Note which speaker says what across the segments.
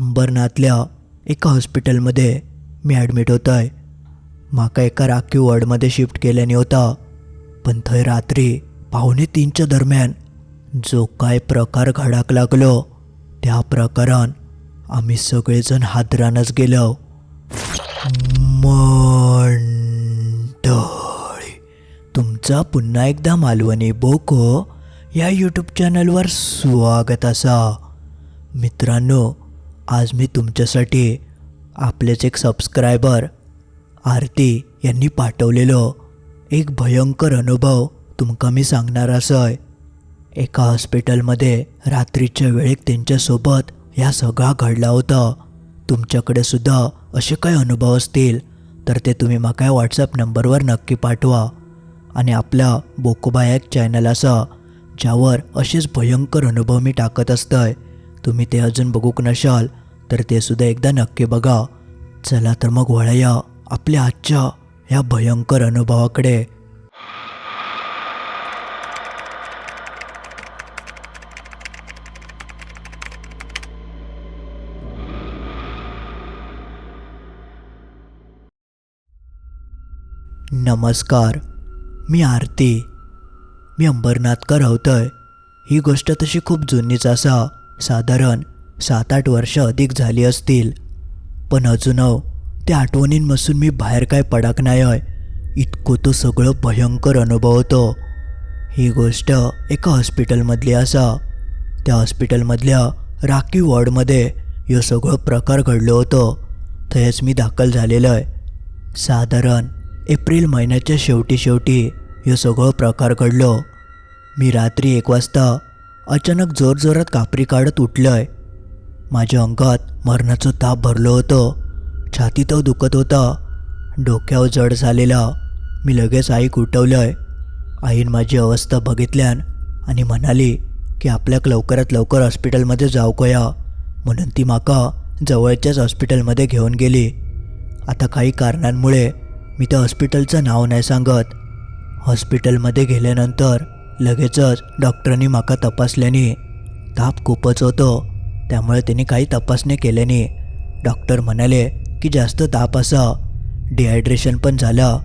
Speaker 1: अंबरनाथल्या एका हॉस्पिटलमध्ये मी ॲडमिट होतो आहे म्हाका एका राखीव वॉर्डमध्ये शिफ्ट केल्याने होता. पण थंय रात्री पावणे तीनच्या दरम्यान जो काय प्रकार घडाक लागलो त्या प्रकारान आम्ही सगळेजण हादरानच गेलो. मंडळी तुमचा पुन्हा एकदा मालवणी बोको या यूट्यूब चॅनलवर स्वागत असा. मित्रांनो आज मी तुमच्यासाठी आपलेच एक सबस्क्रायबर आरती यांनी पाठवलेलो एक भयंकर अनुभव तुमका मी सांगणार असय. एका हॉस्पिटलमध्ये रात्रीच्या वेळेत त्यांच्यासोबत ह्या सगळा घडला होता. तुमच्याकडे सुद्धा असे काही अनुभव असतील तर ते तुम्ही म्हाका व्हॉट्सअप नंबरवर नक्की पाठवा. आणि आपला बोकोबा एक चॅनल असा ज्यावर असेच भयंकर अनुभव मी टाकत असतंय. तुम्ही ते अजून बघूक नशाल तर ते सुद्धा एकदा नक्की बघा. चला तर मग वळया आपल्या आजच्या या भयंकर अनुभवाकडे. नमस्कार मी आरती. मी अंबरनाथकर रावतय ही गोष्ट तशी खूप जुनीच असा. साधारण सात आठ वर्ष अधिक झाली असतील. पण अजून हो, त्या आठवणींपासून मी बाहेर काय पडाक नाही आहे इतकं तो सगळं भयंकर अनुभव होतो. ही गोष्ट एका हॉस्पिटलमधली असा. त्या हॉस्पिटलमधल्या राखीव वॉर्डमध्ये ह्यो सगळं प्रकार घडलो होतो. थंयच मी दाखल झालेलो आहे. साधारण एप्रिल महिन्याच्या शेवटी शेवटी ह्यो सगळो प्रकार घडलो. मी रात्री एक वाजता अचानक जोरजोरात कापरी काढत उठलं आहे माझ्या अंगात मरणाचं ताप भरलो होतो. छातीत दुखत होता. डोक्यावर जड झालेला मी लगेच आईक आहे आईन माझी अवस्था बघितल्यान आणि म्हणाली की आपल्याक लवकरात लवकर हॉस्पिटलमध्ये जावकया म्हणून ती माका जवळच्याच हॉस्पिटलमध्ये घेऊन गेली. आता काही कारणांमुळे मी त्या हॉस्पिटलचं नाव नाही सांगत. हॉस्पिटलमध्ये गेल्यानंतर लगेचच डॉक्टरांनी माका तपासल्याने ताप खूपच होतो. त्यामुळे त्यांनी काही तपासणी केल्याने डॉक्टर म्हणाले की जास्त ताप असा डिहायड्रेशन पण झालं.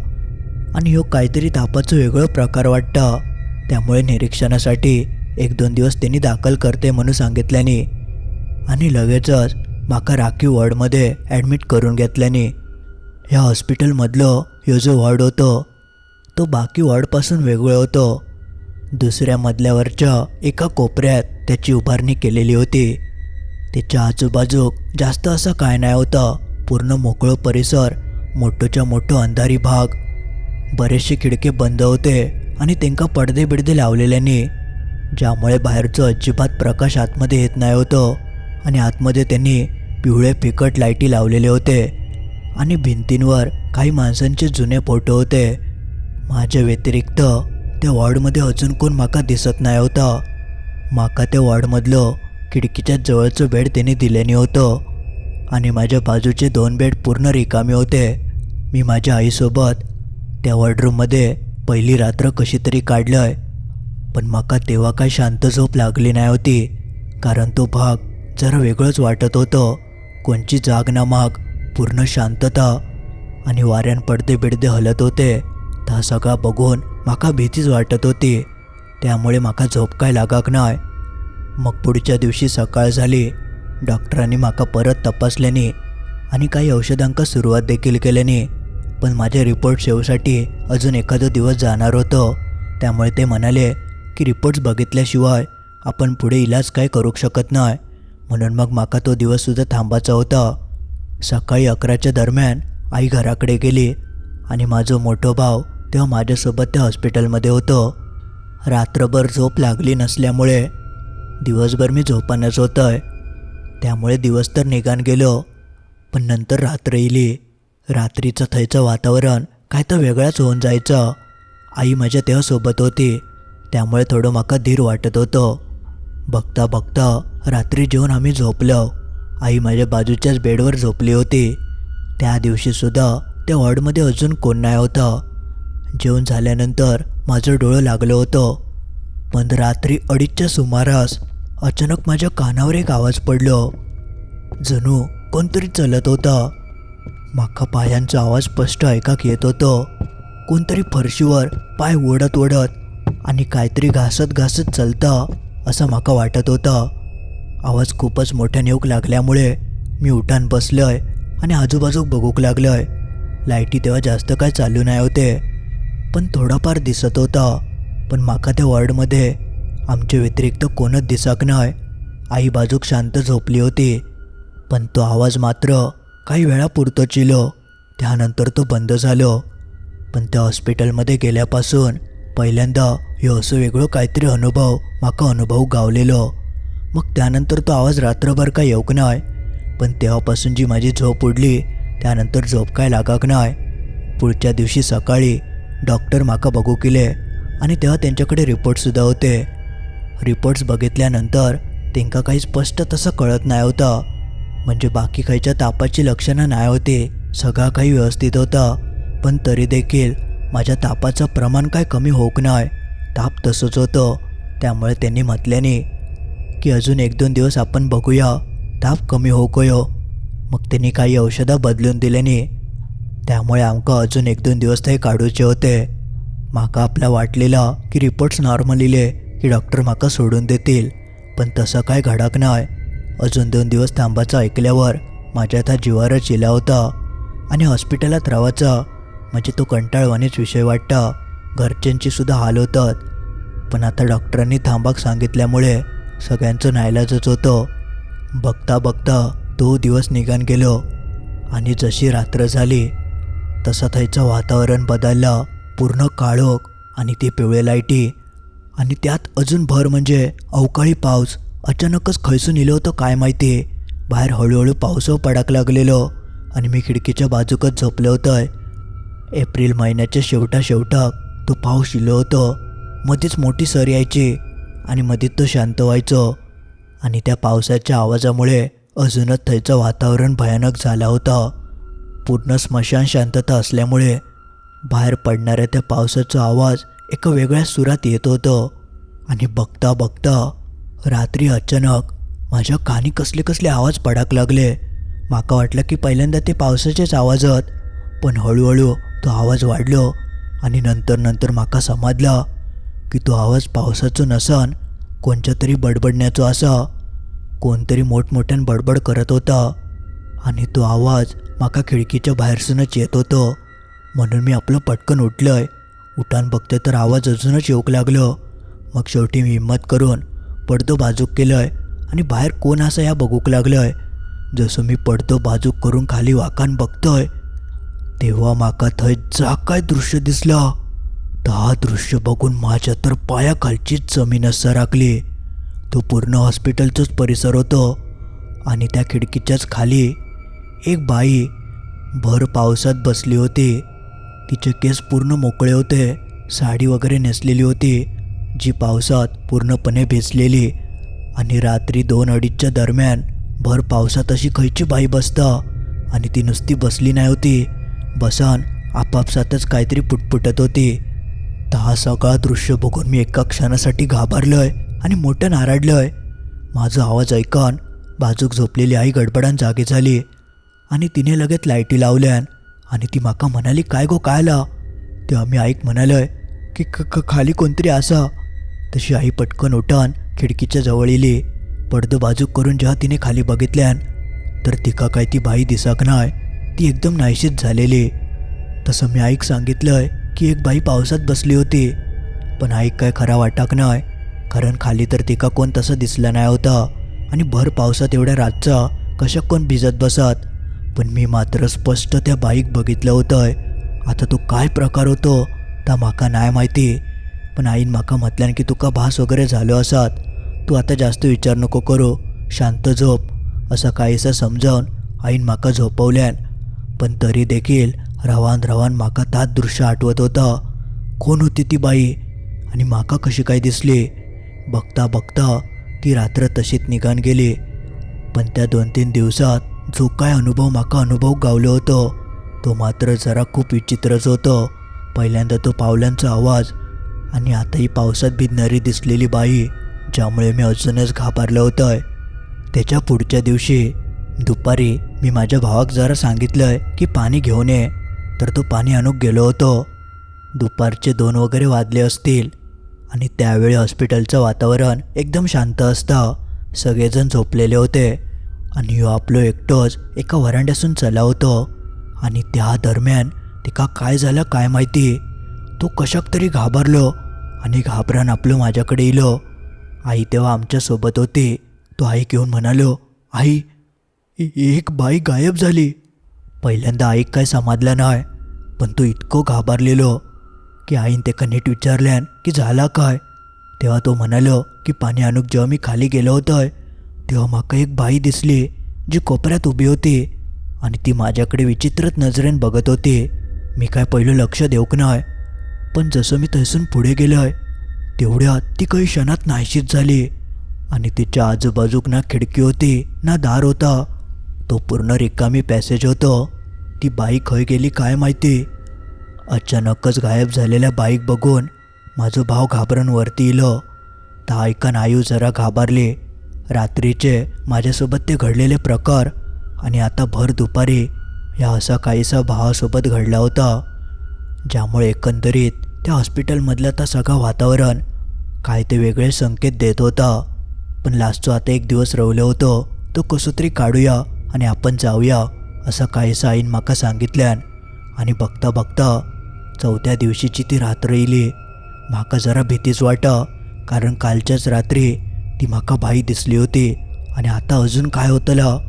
Speaker 1: आणि ह्यो काहीतरी तापाचं वेगळं प्रकार वाटतं. त्यामुळे निरीक्षणासाठी एक दोन दिवस त्यांनी दाखल करते म्हणून सांगितल्याने आणि लगेचच माका राखीव वॉर्डमध्ये ॲडमिट करून घेतल्याने ह्या हॉस्पिटलमधलं ह्यो जो वॉर्ड होतो तो बाकी वॉर्डपासून वेगळं होतो. दुसऱ्या मजल्यावरच्या एका कोपऱ्यात त्याची उभारणी केलेली होती. त्याच्या आजूबाजूक जास्त असं काय नाही होतं. पूर्ण मोकळं परिसर मोठोच्या मोठो अंधारी भाग. बरेचसे खिडके बंद होते आणि त्यांका पडदे बिडदे लावलेल्याने ज्यामुळे बाहेरचं अजिबात प्रकाश आतमध्ये येत नाही होतं आणि आतमध्ये त्यांनी पिवळे फिकट लाईटी लावलेले होते आणि भिंतींवर काही माणसांचे जुने फोटो होते. माझ्या व्यतिरिक्त त्या वॉर्डमध्ये अजून कोण माका दिसत नाही होता. माका त्या वॉर्डमधलं खिडकीच्या जवळचं बेड त्यांनी दिल्याने होतं. आणि माझ्या बाजूचे दोन बेड पूर्ण रिकामे होते. मी माझ्या आईसोबत त्या वॉर्डरूममध्ये पहिली रात्र कशी तरी काढलंय. पण माका तेव्हा काय शांत झोप लागली नाही होती. कारण तो भाग जरा वेगळंच वाटत होतं. कोणची जाग ना माग पूर्ण शांतता. आणि वाऱ्यान पडदे बिडदे हलत होते. ता सगळा बघून माका भीतीच वाटत होती. त्यामुळे माका झोप काय लागाक नाही मग पुढच्या दिवशी सकाळ झाली. डॉक्टरांनी माका परत तपासल्याने आणि काही औषधांका सुरुवात देखील केल्याने. पण माझे रिपोर्ट्स येऊसाठी अजून एखादं दिवस जाणार होतं. त्यामुळे ते म्हणाले की रिपोर्ट्स बघितल्याशिवाय आपण पुढे इलाज काय करू शकत नाही म्हणून मग माका तो दिवससुद्धा थांबायचा होता. सकाळी अकराच्या दरम्यान आई घराकडे गेली आणि माझं मोठो भाव तेव्हा माझ्यासोबत त्या हॉस्पिटलमध्ये होतं. रात्रभर झोप लागली नसल्यामुळे दिवसभर मी झोपानच होतंय. त्यामुळे दिवस तर निघान गेलो पण नंतर रात्र येली. रात्रीचं थैचं वातावरण काय तर वेगळाच होऊन जायचं. आई माझ्या तेव्हा सोबत होती त्यामुळे थोडं माका धीर वाटत होतं. बघता बघता रात्री जेवून आम्ही झोपलो. आई माझ्या बाजूच्याच बेडवर झोपली होती. त्या दिवशीसुद्धा त्या वॉर्डमध्ये अजून कोण नाही होतं. जेवण झाल्यानंतर माझं डोळं लागलं होतं. पण रात्री अडीचच्या सुमारास अचानक माझ्या कानावर एक आवाज पडलो. जणू कोणतरी चलत होतं. माका पायांचा आवाज स्पष्ट ऐकाक येत होतो. कोणतरी फरशीवर पाय ओढत ओढत आणि काहीतरी घासत घासत चलतं असं माका वाटत होतं. आवाज खूपच मोठ्याने येऊक लागल्यामुळे मी उठान बसलोय आणि आजूबाजूक बघूक लागलोय. लाईटी तेव्हा जास्त काय चालू नाही होते. पण थोडाफार दिसत होता. पण माका त्या वॉर्डमध्ये आमच्या व्यतिरिक्त कोणच दिसाक नाही. आई बाजूक शांत झोपली होती. पण तो आवाज मात्र काही वेळापुरतो चिलो. त्यानंतर तो बंद झालो. पण त्या हॉस्पिटलमध्ये गेल्यापासून पहिल्यांदा हे असं वेगळं काहीतरी अनुभव माका अनुभव गावलेलो. मग त्यानंतर तो आवाज रात्रभर काय येऊक नाय पण तेव्हापासून जी माझी झोप उडली त्यानंतर झोप काय लागाक नाय पुढच्या दिवशी सकाळी डॉक्टर माका बघू केले आणि तेव्हा त्यांच्याकडे रिपोर्टसुद्धा होते. रिपोर्ट्स बघितल्यानंतर त्यांका काही स्पष्ट तसं कळत नाही होतं. म्हणजे बाकी खायच्या तापाची लक्षणं नाही होती. सगळं काही व्यवस्थित होतं. पण तरी देखील माझ्या तापाचं प्रमाण काय कमी होक नाही. ताप तसंच होतं. त्यामुळे त्यांनी म्हटल्याने की अजून एक दोन दिवस आपण बघूया. ताप कमी होकोयो मग त्यांनी काही औषधं बदलून दिल्याने त्यामुळे आमकां अजून एक दोन दिवस थंय काडूचे होते. म्हाका आपल्या वाटलेला की रिपोर्ट्स नॉर्मल इले की डॉक्टर म्हाका सोडून देतील पण तसं काय घडक नाही अजून दोन दिवस थांबाचं ऐकल्यावर माझ्या आता जीवारच इला होता. आणि हॉस्पिटलात राहायचा म्हणजे तो कंटाळवानेच विषय वाटता. घरच्यांची सुद्धा हाल होतात. पण आता डॉक्टरांनी थांबाक सांगितल्यामुळे सगळ्यांचं नाईलाजच होतं. बघता बघता तो दिवस निघान गेलो. आणि जशी रात्र झाली तसं थंयचं वातावरण बदललं पूर्ण काळोख आणि ते पिवळे लाईटी. आणि त्यात अजून भर म्हणजे अवकाळी पाऊस. अचानकच खैसून इलो होतं काय माहिती? बाहेर हळूहळू पाऊस पडाक लागलेलो. आणि मी खिडकीच्या बाजूकच झोपलो होतंय. एप्रिल महिन्याच्या शेवटा शेवटाक तो पाऊस इलो होतो. मध्येच मोठी सर यायची आणि मध्येच तो शांत व्हायचो. आणि त्या पावसाच्या आवाजामुळे अजूनच थंयचं वातावरण भयानक झालं होतं. पूर्ण स्मशान शांतता असल्यामुळे बाहेर पडणाऱ्या त्या पावसाचा आवाज एका वेगळ्या सुरात येत होतं. आणि बघता बघता रात्री अचानक माझ्या कानी कसले कसले आवाज पडाक लागले. माका वाटलं की पहिल्यांदा ते पावसाचेच आवाजात पण हळूहळू तो आवाज वाढलो आणि नंतर नंतर माका समजला की तो आवाज पावसाचो नसन कोणच्या तरी बडबडण्याचो असा. कोणतरी मोठमोठ्यान बडबड करत होता आणि तो आवाज माका खिडकीच्या बाहेरसूनच येत होतं. म्हणून मी आपलं पटकन उठलंय. उठान बघते तर आवाज अजूनच येऊक लागलो. मग शेवटी मी हिंमत करून पडदो बाजूक केलंय आणि बाहेर कोण असं या बघूक लागलंय. जसं मी पडदो बाजूक करून खाली वाकान बघतोय तेव्हा माका थंय जा काय दृश्य दिसलं. हा दृश्य बघून माझ्या तर पायाखालचीच जमीनच सरकली तो पूर्ण हॉस्पिटलचाच परिसर होतो आणि त्या खिडकीच्याच खाली एक बाई भर पावसात बसली होती. तिचे केस पूर्ण मोकळे होते. साडी वगैरे नेसलेली होती. जी पावसात पूर्णपणे भिजलेली आणि रात्री दोन अडीचच्या दरम्यान भर पावसात अशी खयची बाई बसता. आणि ती नुसती बसली नाही होती. बसान आपापसातच काहीतरी पुटपुटत होती. तर हा सगळा दृश्य बघून मी एका क्षणासाठी घाबरलोय आणि मोठं नाराडलोय. माझा आवाज ऐकून बाजूक झोपलेली आई गडबडान जागी झाली. आणि तिने लगेच लायटी लावल्यान आणि ती माका म्हणाली काय गो काय आला आम्ही मी ऐक म्हणालोय की क ख खाली कोणतरी असा. तशी आई पटकन उठान खिडकीच्या जवळ इली पडदो बाजूक करून जेव्हा तिने खाली बघितल्यान तर तिका काय ती बाई दिसाक नाय ती एकदम नाहीशीच झालेली. तसं मी आईक सांगितलंय की एक बाई पावसात बसली होती पण आईक काय खरा वाटाक नाय कारण खाली तर तिका कोण तसं दिसलं नाही होता आणि भर पावसात एवढ्या रातचा कशा कोण भिजत बसत? पण मी मात्र स्पष्ट त्या बाईक बघितलं होतंय. आता तो काय प्रकार होतो ता माका नाही माहिती. पण आईन माका म्हटल्यान की तुका भास वगैरे झालो असात. तू आता जास्त विचार नको करू शांत झोप असं काहीसं समजावून आईन माका झोपवल्यान. पण तरी देखील रवान रवान माका तात दृश्य आठवत होतं. कोण होती ती बाई? आणि माका कशी काय दिसली? बघता बघता ती रात्र तशीच निघान गेली. पण त्या दोन तीन दिवसात जो काय अनुभव माका अनुभव गावलो होतो तो मात्र जरा खूप विचित्रच होतो. पहिल्यांदा तो पावलांचा आवाज आणि आताही पावसात भिजणारी दिसलेली बाई ज्यामुळे मी अजूनच घाबरलं होतंय. त्याच्या पुढच्या दिवशी दुपारी मी माझ्या भावाक जरा सांगितलंय की पाणी घेऊन ये तर तो पाणी आणूक गेलो होतो. दुपारचे दोन वगैरे वाजले असतील आणि त्यावेळी हॉस्पिटलचं वातावरण एकदम शांत असतं. सगळेजण झोपलेले होते. आणि ह्यो आपलो एकटोच एका वरांड्यासून चला होतो. आणि त्या दरम्यान तिका काय झालं काय माहिती? तो कशाक तरी घाबरलो आणि घाबरान आपलं माझ्याकडे इलो. आई तेव्हा आमच्यासोबत होती. तो आई घेऊन म्हणालो आई एक बाई गायब झाली. पहिल्यांदा आईक काय समजलं नाही पण तो इतको घाबरलेलो की आईन त्याका नीट विचारल्यान की झाला काय? तेव्हा तो म्हणालो की पाणी आणूक जेव्हा मी खाली गेलो होतोय तेव्हा माका एक बाई दिसली जी कोपऱ्यात उभी होती आणि ती माझ्याकडे विचित्रच नजरेन बघत होती. मी काय पहिलं लक्ष देऊक नाही पण जसं मी तसून पुढे गेलोय तेवढ्यात ती काही क्षणात नाहीशीच झाली आणि तिच्या आजूबाजूक ना खिडकी होती ना दार होता. तो पूर्ण रिकामी पॅसेज होतो. ती बाई खय गेली काय माहिती? अचानकच गायब झालेल्या बाईक बघून माझं भाव घाबरून वरती इलं. तर ऐकन आयू जरा घाबरली. रात्रीचे माझ्यासोबत ते घडलेले प्रकार आणि आता भर दुपारी या असा काहीसा भावासोबत घडला होता ज्यामुळे एकंदरीत त्या हॉस्पिटलमधलं तर सगळं वातावरण काय ते वेगळे संकेत देत होता. पण लास्टचो आता एक दिवस रवलो होतो तो कसो तरी काढूया आणि आपण जाऊया असं काहीसा आईन माका सांगितल्यान आणि बघता बघता चौथ्या दिवशीची ती रात्र येली म्हाका जरा भीतीच वाटा कारण कालच्याच रात्री ती म्हाका बाई दिसली होती आणि आता अजून काय होतलं?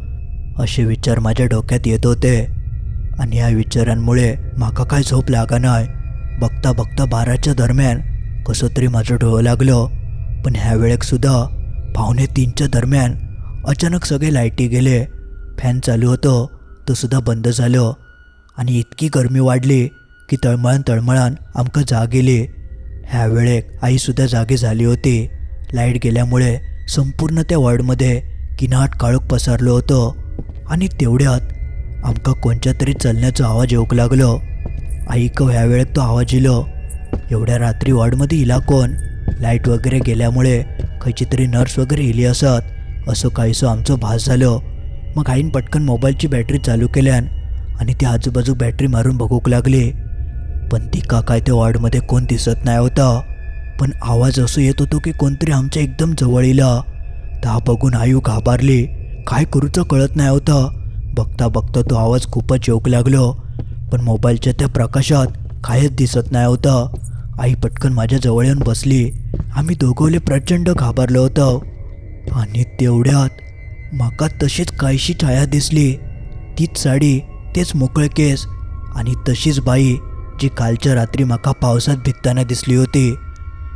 Speaker 1: असे विचार माझ्या डोक्यात येत होते. आणि या विचारांमुळे म्हाका काय झोप लागा नाही बघता बघता बाराच्या दरम्यान कसं तरी माझं डोळं लागलं. पण ह्या वेळेक सुद्धा तीनच्या दरम्यान अचानक सगळे लाईटी गेले. फॅन चालू होतो तो सुद्धा बंद झालो. आणि इतकी गरमी वाढली की तळमळान तळमळान आमकां जाग येली ह्या वेळेक आईसुद्धा जागी झाली होती. लाइट गेल्यामुळे संपूर्ण त्या वॉर्डमध्ये किनाट काळोख पसरलो होतो. आणि तेवढ्यात आमकां कोणच्या तरी चलण्याचो आवाज येऊक लागलो. ऐक ह्या वेळेत तो आवाज इलो एवढ्या रात्री वॉर्डमध्ये इला कोण? लाइट वगैरे गेल्यामुळे खयची तरी नर्स वगैरे इली असत. असं काहीसो आमचो भास झालो. मग आईन पटकन मोबाईलची बॅटरी चालू केल्यान आणि ती आजूबाजू बॅटरी मारून बघूक लागली. पण ती काय त्या वॉर्डमध्ये कोण दिसत नाही होता. पण आवाज असं येत होतो की कोणतरी आमच्या एकदम जवळ इला ता बघून आयू घाबरली. काय करूचं कळत नाही होतं. बघता बघता तो आवाज खूपच येऊक लागलो. पण मोबाईलच्या त्या प्रकाशात कायच दिसत नाही होतं. आई पटकन माझ्या जवळ येऊन बसली. आम्ही दोघवले प्रचंड घाबरलो होतो. आणि तेवढ्यात माका तशीच काहीशी छाया दिसली. तीच साडी तेच मोकळे केस आणि तशीच बाई जी कालच्या रात्री माका पावसात भिजताना दिसली होती.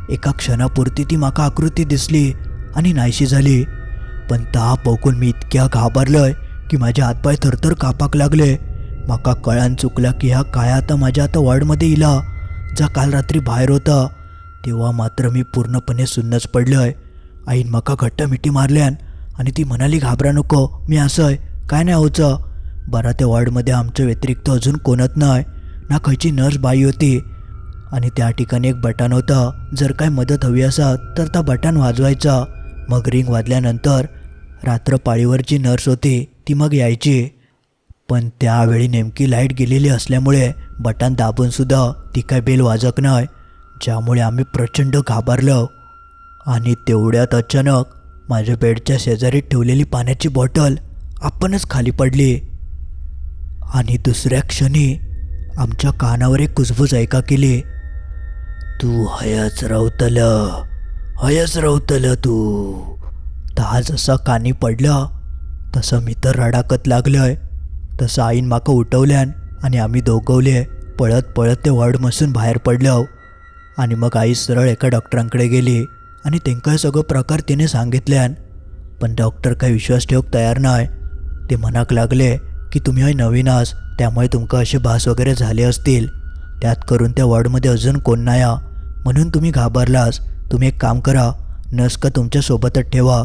Speaker 1: एका क्षणापुरती ती माका आकृती दिसली आणि नाहीशी झाली. पण ता बघून मी इतक्या घाबरलंय की माझे हातपाय थरथर कापाक लागले. माका कळान चुकला की ह्या काय आता माझ्या आता वॉर्डमध्ये इला जा काल रात्री बाहेर होता. तेव्हा मात्र मी पूर्णपणे सुन्नच पडलोय. आईन माका घट्ट मिठी मारल्यान आणि ती म्हणाली घाबरा नको मी असंय काय नाही होचं बरा त्या वॉर्डमध्ये आमच्या व्यतिरिक्त अजून कोणत नाही ना खयची नर्स बाई होती आणि त्या ठिकाणी एक बटन होतं. जर काय मदत हवी असा तर त्या बटन वाजवायचा. मग रिंग वाजल्यानंतर रात्र पाळीवर जी नर्स होती. ती मग यायची. पण त्यावेळी नेमकी लाइट गेलेली असल्यामुळे बटन दाबूनसुद्धा ती काय बेल वाजक नाही ज्यामुळे आम्ही प्रचंड घाबरलो. आणि तेवढ्यात अचानक माझ्या बेडच्या शेजारी ठेवलेली पाण्याची बॉटल आपणच खाली पडली. आणि दुसऱ्या क्षणी आमच्या कानावर एक कुजबूज ऐका केली. तू हयच रावतलं हयच रावतलं तू. ता जसा कानी पडला तसं मी तर रडाकत लागलंय. तसं आईन माका उठवल्यान आणि आम्ही दोघवले पळत पळत ते वॉर्डमधून बाहेर पडलो. आणि मग आई सरळ एका डॉक्टरांकडे गेली आणि तेंका सगळं प्रकार तिने सांगितल्यान. पण डॉक्टर काही विश्वास ठेवक तयार नाही ते मनाक लागले की तुम्ही हय नवीन आस त्यामुळे तुमका असे भास वगैरे झाले असतील. त्यात करून त्या वॉर्डमध्ये अजून कोण नाही म्हणून तुम्ही घाबरलास. तुम्ही एक काम करा. नर्स का तुमच्या सोबतच ठेवा.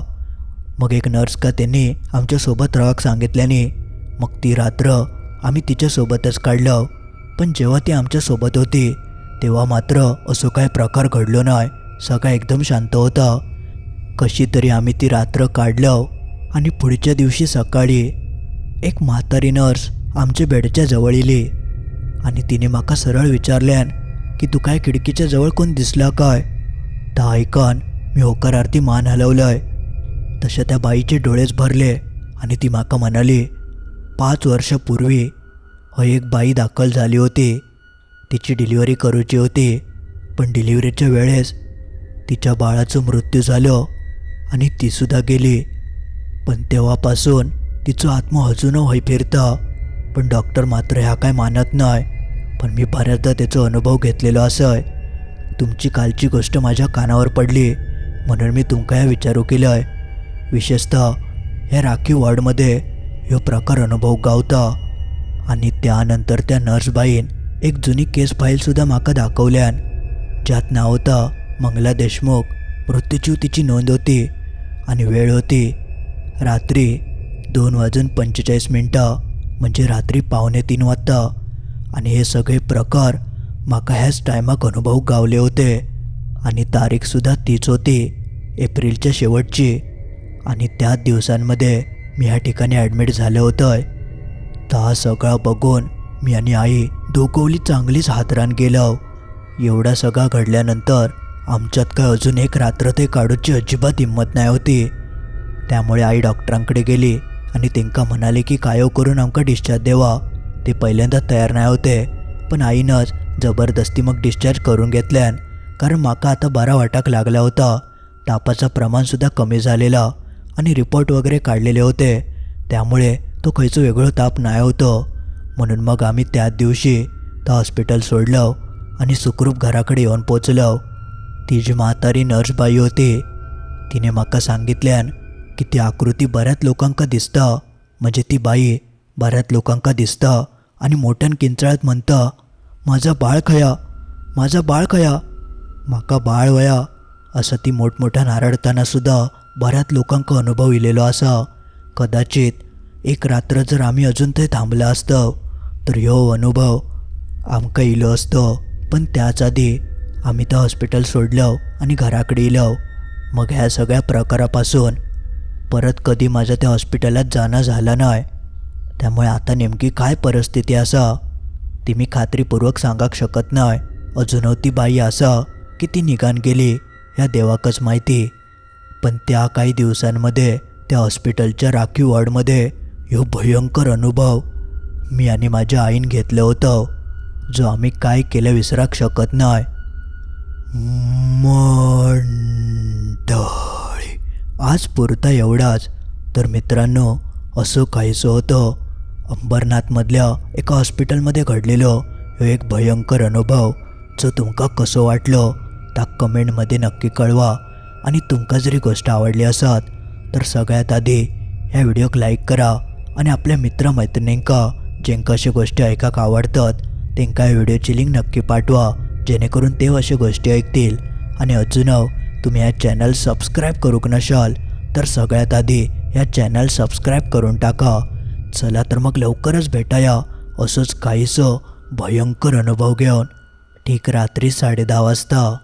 Speaker 1: मग एक नर्स का त्यांनी आमच्यासोबत राहाक सांगितल्याने मग ती रात्र आम्ही तिच्यासोबतच काढलं. पण जेव्हा ती आमच्यासोबत होती तेव्हा मात्र असं काय प्रकार घडलो नाही. सगळं एकदम शांत होता. कशी तरी आम्ही ती रात्र काढलं आणि पुढच्या दिवशी सकाळी एक म्हातारी नर्स आमच्या बेडच्या जवळ येली आणि तिने म्हाका सरळ विचारल्यान की तू काय खिडकीच्या जवळ कोण दिसला काय? त्या आयकन मी होकारार्थी मान हलवलंय. तशा त्या बाईचे डोळेच भरले आणि ती म्हाका म्हणाली पाच वर्षापूर्वी हो एक बाई दाखल झाली होती. तिची डिलिव्हरी करूची होती पण डिलिव्हरीच्या वेळेस तिच्या बाळाचं मृत्यू झालं आणि तीसुद्धा गेली. पण तेव्हापासून तिचं आत्मा अजून होई फिरता पण डॉक्टर मात्र ह्या काय मानत नाही. पण मी बऱ्याचदा त्याचा अनुभव घेतलेलो आहे तुमची कालची गोष्ट माझ्या कानावर पडली म्हणून मी तुमका ह्या विचारू केलंय. विशेषतः ह्या राखीव वॉर्डमध्ये ह्यो प्रकार अनुभव गावता. आणि त्यानंतर त्या नर्सबाईन एक जुनी केस फाईलसुद्धा म्हाका दाखवल्यान ज्यात नाव होता मंगला देशमुख मृत्यूची तिची नोंद होती आणि वेळ होती रात्री दोन वाजून पंचेचाळीस मिनटं म्हणजे रात्री पावणे तीन वाजता. आणि हे सगळे प्रकार म्हाका ह्याच टायमाक अनुभव गावले होते. आणि तारीखसुद्धा तीच होती एप्रिलच्या शेवटची. आणि त्याच दिवसांमध्ये मी ह्या ठिकाणी ॲडमिट झालं होतं तर हा सगळा बघून मी आणि आई दोघवली चांगलीच हातरान गेलो. एवढा सगळा घडल्यानंतर आमच्यात काय अजून एक रात्र ते काढूची अजिबात हिंमत नाही होती. त्यामुळे आई डॉक्टरांकडे गेली आणि तेंका म्हणाले की कायो करून आमका डिस्चार्ज देवा. ते पहिल्यांदा तयार नाही होते. पण आईनंच जबरदस्ती मग डिस्चार्ज करून घेतल्यान कारण माका आता बरा वाटाक लागला होता. तापाचं प्रमाणसुद्धा कमी झालेलं आणि रिपोर्ट वगैरे काढलेले होते. त्यामुळे तो खयचो वेगळं ताप नाही होतं. म्हणून मग आम्ही त्याच दिवशी तर हॉस्पिटल सोडलं आणि सुखरूप घराकडे येऊन पोचलो. ती जी म्हातारी नर्स बाई होती. तिने माका सांगितल्यान की ती आकृती बऱ्याच लोकांका दिसतं. म्हणजे ती बाई बऱ्याच लोकांका दिसतं. आणि मोठ्यान किंचाळत म्हणता माझा बाळ खया माझा बाळ खया म्हाका बाळ वया असं ती मोठमोठ्यान आरडताना सुद्धा बऱ्याच लोकांक अनुभव इलेलो असा कदाचित एक रात्र जर आम्ही अजून थंय थांबला असतं तर ह्यो अनुभव आमकां इलो असतो. पण त्याच आधी आम्ही तर हॉस्पिटल सोडलं आणि घराकडे येलो मग ह्या सगळ्या प्रकारापासून परत कधी माझ्या त्या हॉस्पिटलात जाणं झालं नाही त्यामुळे आता नेमकी काय परिस्थिती असा? ती मी खात्रीपूर्वक सांगाक शकत नाही अजून ती बाई असा की ती निघान गेली ह्या देवाकच माहिती. पण त्या काही दिवसांमध्ये त्या हॉस्पिटलच्या राखीव वॉर्डमध्ये ह्यो भयंकर अनुभव मी आणि माझ्या आईन घेतलं होतं जो आम्ही काय केलं विसराक शकत नाही मंडळी आज पुरता एवढाच. तर मित्रांनो असं काहीसं होतं. अंबरनाथमधल्या एका हॉस्पिटलमध्ये घडलेलं ह्यो एक भयंकर अनुभव जो तुमका कसो वाटलो त्या कमेंटमध्ये नक्की कळवा. आणि तुमका जरी गोष्ट आवडली असत तर सगळ्यात आधी ह्या व्हिडिओक लाईक करा आणि आपल्या मित्रमैत्रिणींका जेंका अशा गोष्टी ऐकाक आवडतात तेंका ह्या व्हिडिओची लिंक नक्की पाठवा जेणेकरून ते अशा गोष्टी ऐकतील. आणि अजून तुम्ही ह्या चॅनल सबस्क्राईब करूक नशाल तर सगळ्यात आधी ह्या चॅनल सबस्क्राईब करून टाका. चला तर मग लवकरच भेटाया. असंच काहीसं भयंकर अनुभव घेऊन. ठीक रात्री साडे दहा वाजता.